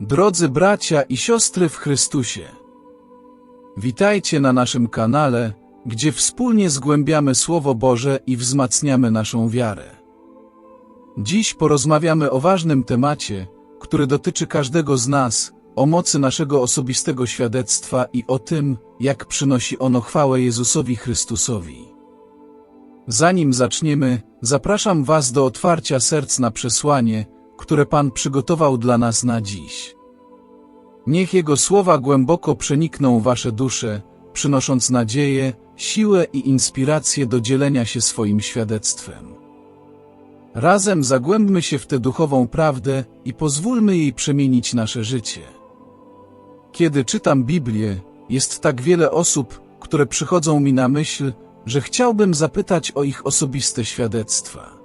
Drodzy bracia i siostry w Chrystusie, witajcie na naszym kanale, gdzie wspólnie zgłębiamy Słowo Boże i wzmacniamy naszą wiarę. Dziś porozmawiamy o ważnym temacie, który dotyczy każdego z nas, o mocy naszego osobistego świadectwa i o tym, jak przynosi ono chwałę Jezusowi Chrystusowi. Zanim zaczniemy, zapraszam Was do otwarcia serc na przesłanie, które Pan przygotował dla nas na dziś. Niech Jego słowa głęboko przenikną Wasze dusze, przynosząc nadzieję, siłę i inspirację do dzielenia się swoim świadectwem. Razem zagłębmy się w tę duchową prawdę i pozwólmy jej przemienić nasze życie. Kiedy czytam Biblię, jest tak wiele osób, które przychodzą mi na myśl, że chciałbym zapytać o ich osobiste świadectwa.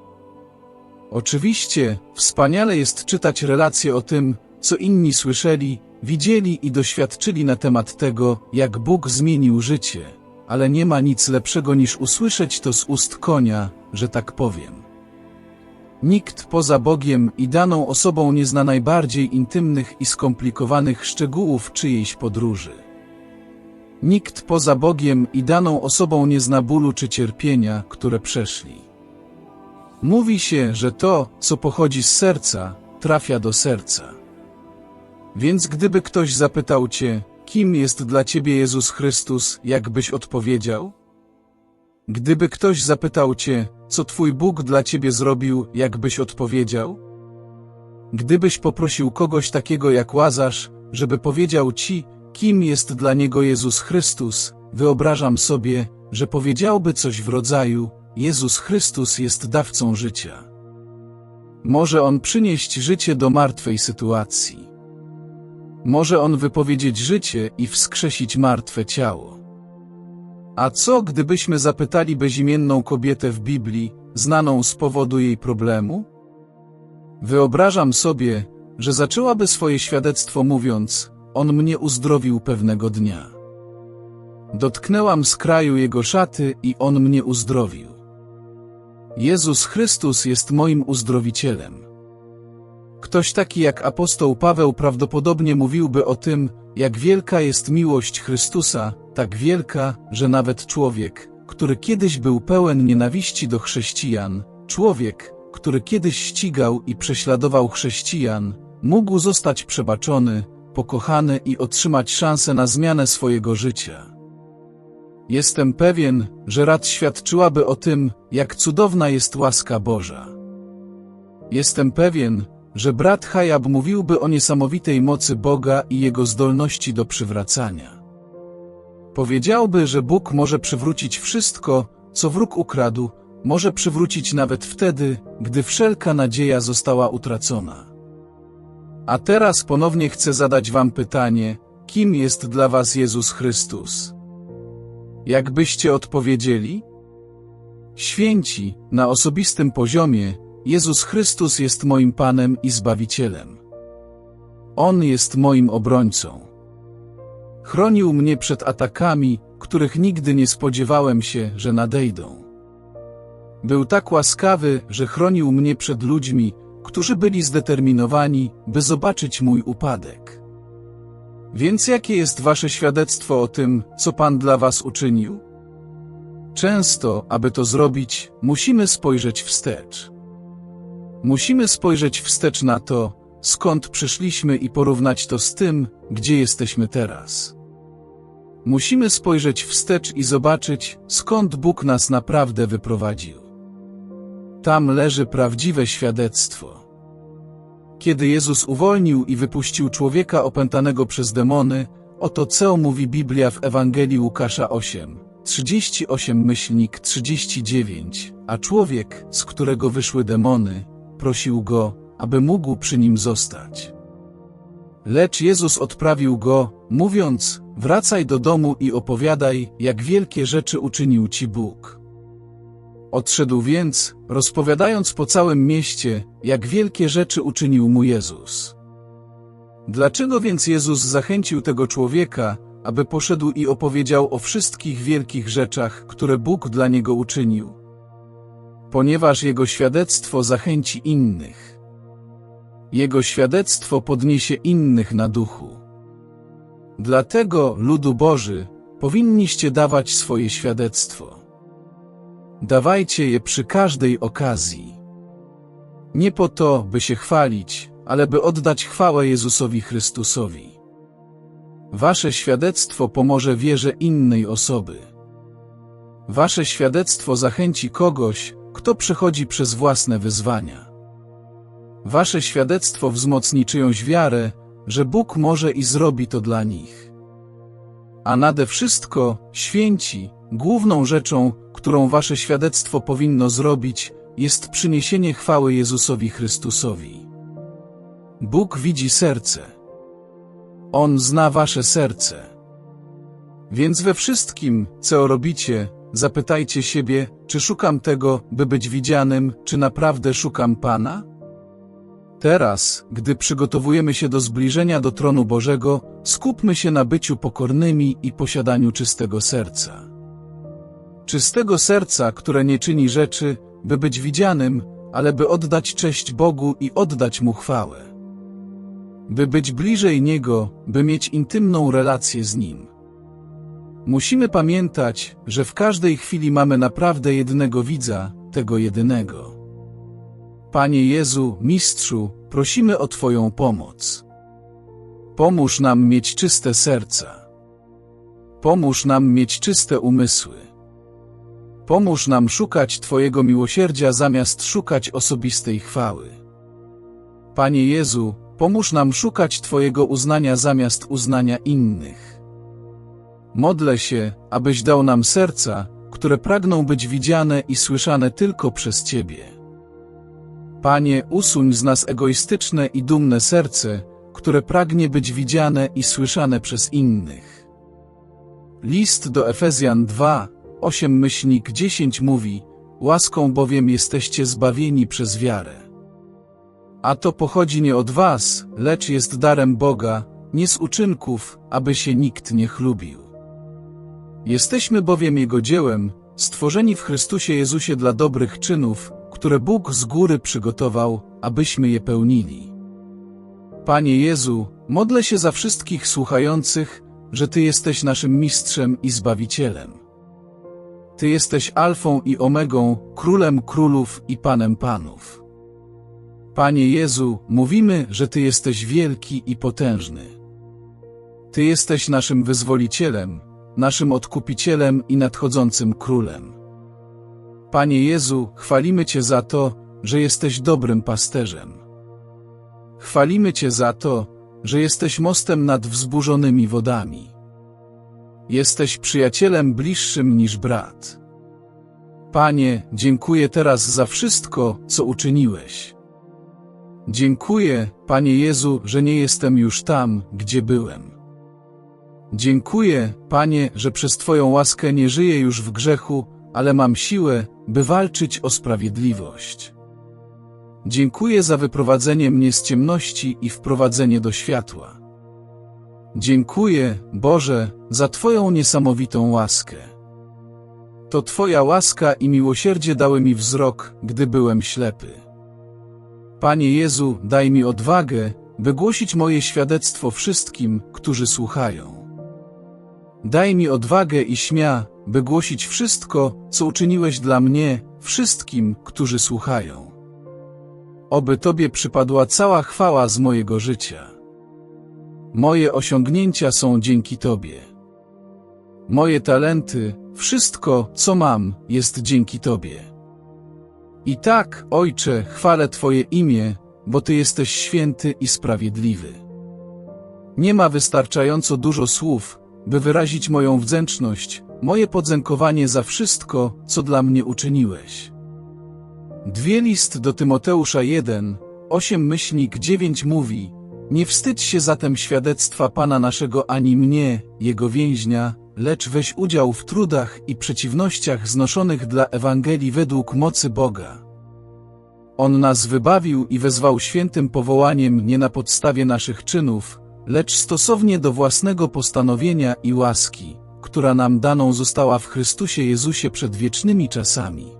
Oczywiście, wspaniale jest czytać relacje o tym, co inni słyszeli, widzieli i doświadczyli na temat tego, jak Bóg zmienił życie, ale nie ma nic lepszego niż usłyszeć to z ust konia, że tak powiem. Nikt poza Bogiem i daną osobą nie zna najbardziej intymnych i skomplikowanych szczegółów czyjejś podróży. Nikt poza Bogiem i daną osobą nie zna bólu czy cierpienia, które przeszli. Mówi się, że to, co pochodzi z serca, trafia do serca. Więc gdyby ktoś zapytał cię, kim jest dla ciebie Jezus Chrystus, jak byś odpowiedział? Gdyby ktoś zapytał cię, co twój Bóg dla ciebie zrobił, jak byś odpowiedział? Gdybyś poprosił kogoś takiego jak Łazarz, żeby powiedział ci, kim jest dla niego Jezus Chrystus, wyobrażam sobie, że powiedziałby coś w rodzaju: Jezus Chrystus jest dawcą życia. Może on przynieść życie do martwej sytuacji. Może on wypowiedzieć życie i wskrzesić martwe ciało. A co gdybyśmy zapytali bezimienną kobietę w Biblii, znaną z powodu jej problemu? Wyobrażam sobie, że zaczęłaby swoje świadectwo mówiąc: On mnie uzdrowił pewnego dnia. Dotknęłam z kraju jego szaty i on mnie uzdrowił. Jezus Chrystus jest moim uzdrowicielem. Ktoś taki jak apostoł Paweł prawdopodobnie mówiłby o tym, jak wielka jest miłość Chrystusa, tak wielka, że nawet człowiek, który kiedyś był pełen nienawiści do chrześcijan, człowiek, który kiedyś ścigał i prześladował chrześcijan, mógł zostać przebaczony, pokochany i otrzymać szansę na zmianę swojego życia. Jestem pewien, że rad świadczyłaby o tym, jak cudowna jest łaska Boża. Jestem pewien, że brat Hayab mówiłby o niesamowitej mocy Boga i jego zdolności do przywracania. Powiedziałby, że Bóg może przywrócić wszystko, co wróg ukradł, może przywrócić nawet wtedy, gdy wszelka nadzieja została utracona. A teraz ponownie chcę zadać Wam pytanie, kim jest dla Was Jezus Chrystus? Jakbyście odpowiedzieli? Święci, na osobistym poziomie, Jezus Chrystus jest moim Panem i Zbawicielem. On jest moim obrońcą. Chronił mnie przed atakami, których nigdy nie spodziewałem się, że nadejdą. Był tak łaskawy, że chronił mnie przed ludźmi, którzy byli zdeterminowani, by zobaczyć mój upadek. Więc jakie jest wasze świadectwo o tym, co Pan dla was uczynił? Często, aby to zrobić, musimy spojrzeć wstecz. Musimy spojrzeć wstecz na to, skąd przyszliśmy i porównać to z tym, gdzie jesteśmy teraz. Musimy spojrzeć wstecz i zobaczyć, skąd Bóg nas naprawdę wyprowadził. Tam leży prawdziwe świadectwo. Kiedy Jezus uwolnił i wypuścił człowieka opętanego przez demony, oto co mówi Biblia w Ewangelii Łukasza 8, 38 myślnik 39, a człowiek, z którego wyszły demony, prosił go, aby mógł przy nim zostać. Lecz Jezus odprawił go, mówiąc, wracaj do domu i opowiadaj, jak wielkie rzeczy uczynił ci Bóg. Odszedł więc, rozpowiadając po całym mieście, jak wielkie rzeczy uczynił mu Jezus. Dlaczego więc Jezus zachęcił tego człowieka, aby poszedł i opowiedział o wszystkich wielkich rzeczach, które Bóg dla niego uczynił? Ponieważ jego świadectwo zachęci innych. Jego świadectwo podniesie innych na duchu. Dlatego, ludu Boży, powinniście dawać swoje świadectwo. Dawajcie je przy każdej okazji. Nie po to, by się chwalić, ale by oddać chwałę Jezusowi Chrystusowi. Wasze świadectwo pomoże wierze innej osoby. Wasze świadectwo zachęci kogoś, kto przechodzi przez własne wyzwania. Wasze świadectwo wzmocni czyjąś wiarę, że Bóg może i zrobi to dla nich. A nade wszystko, święci, główną rzeczą, którą wasze świadectwo powinno zrobić, jest przyniesienie chwały Jezusowi Chrystusowi. Bóg widzi serce. On zna wasze serce. Więc we wszystkim, co robicie, zapytajcie siebie, czy szukam tego, by być widzianym, czy naprawdę szukam Pana? Teraz, gdy przygotowujemy się do zbliżenia do tronu Bożego, skupmy się na byciu pokornymi i posiadaniu czystego serca. Czystego serca, które nie czyni rzeczy, by być widzianym, ale by oddać cześć Bogu i oddać Mu chwałę. By być bliżej Niego, by mieć intymną relację z Nim. Musimy pamiętać, że w każdej chwili mamy naprawdę jednego widza, tego jedynego. Panie Jezu, Mistrzu, prosimy o Twoją pomoc. Pomóż nam mieć czyste serca. Pomóż nam mieć czyste umysły. Pomóż nam szukać Twojego miłosierdzia zamiast szukać osobistej chwały. Panie Jezu, pomóż nam szukać Twojego uznania zamiast uznania innych. Modlę się, abyś dał nam serca, które pragną być widziane i słyszane tylko przez Ciebie. Panie, usuń z nas egoistyczne i dumne serce, które pragnie być widziane i słyszane przez innych. List do Efezjan 2, 8 myślnik 10 mówi, łaską bowiem jesteście zbawieni przez wiarę. A to pochodzi nie od was, lecz jest darem Boga, nie z uczynków, aby się nikt nie chlubił. Jesteśmy bowiem Jego dziełem, stworzeni w Chrystusie Jezusie dla dobrych czynów, które Bóg z góry przygotował, abyśmy je pełnili. Panie Jezu, modlę się za wszystkich słuchających, że Ty jesteś naszym mistrzem i zbawicielem. Ty jesteś alfą i omegą, królem królów i panem panów. Panie Jezu, mówimy, że Ty jesteś wielki i potężny. Ty jesteś naszym wyzwolicielem, naszym odkupicielem i nadchodzącym królem. Panie Jezu, chwalimy Cię za to, że jesteś dobrym pasterzem. Chwalimy Cię za to, że jesteś mostem nad wzburzonymi wodami. Jesteś przyjacielem bliższym niż brat. Panie, dziękuję teraz za wszystko, co uczyniłeś. Dziękuję, Panie Jezu, że nie jestem już tam, gdzie byłem. Dziękuję, Panie, że przez Twoją łaskę nie żyję już w grzechu, ale mam siłę, by walczyć o sprawiedliwość. Dziękuję za wyprowadzenie mnie z ciemności i wprowadzenie do światła. Dziękuję, Boże, za Twoją niesamowitą łaskę. To Twoja łaska i miłosierdzie dały mi wzrok, gdy byłem ślepy. Panie Jezu, daj mi odwagę, by głosić moje świadectwo wszystkim, którzy słuchają. Daj mi odwagę i śmia, by głosić wszystko, co uczyniłeś dla mnie, wszystkim, którzy słuchają. Oby Tobie przypadła cała chwała z mojego życia. Moje osiągnięcia są dzięki Tobie. Moje talenty, wszystko, co mam, jest dzięki Tobie. I tak, Ojcze, chwalę Twoje imię, bo Ty jesteś święty i sprawiedliwy. Nie ma wystarczająco dużo słów, by wyrazić moją wdzięczność, moje podziękowanie za wszystko, co dla mnie uczyniłeś. Dwie list do Tymoteusza 1, 8 myślnik 9 mówi, nie wstydź się zatem świadectwa Pana naszego ani mnie, Jego więźnia, lecz weź udział w trudach i przeciwnościach znoszonych dla Ewangelii według mocy Boga. On nas wybawił i wezwał świętym powołaniem nie na podstawie naszych czynów, lecz stosownie do własnego postanowienia i łaski, która nam daną została w Chrystusie Jezusie przed wiecznymi czasami.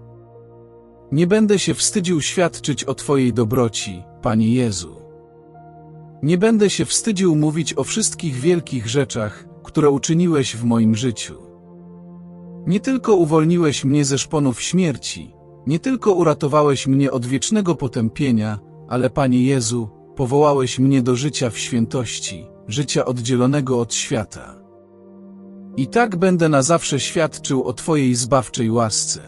Nie będę się wstydził świadczyć o Twojej dobroci, Panie Jezu. Nie będę się wstydził mówić o wszystkich wielkich rzeczach, które uczyniłeś w moim życiu. Nie tylko uwolniłeś mnie ze szponów śmierci, nie tylko uratowałeś mnie od wiecznego potępienia, ale Panie Jezu, powołałeś mnie do życia w świętości, życia oddzielonego od świata. I tak będę na zawsze świadczył o Twojej zbawczej łasce.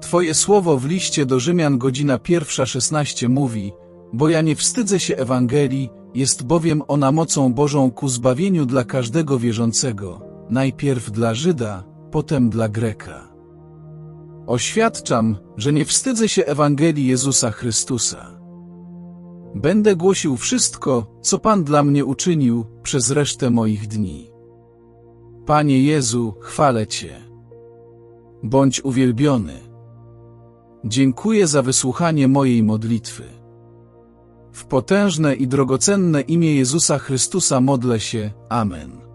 Twoje słowo w liście do Rzymian godzina pierwsza 16 mówi, bo ja nie wstydzę się Ewangelii, jest bowiem ona mocą Bożą ku zbawieniu dla każdego wierzącego, najpierw dla Żyda, potem dla Greka. Oświadczam, że nie wstydzę się Ewangelii Jezusa Chrystusa. Będę głosił wszystko, co Pan dla mnie uczynił przez resztę moich dni. Panie Jezu, chwalę Cię. Bądź uwielbiony. Dziękuję za wysłuchanie mojej modlitwy. W potężne i drogocenne imię Jezusa Chrystusa modlę się. Amen.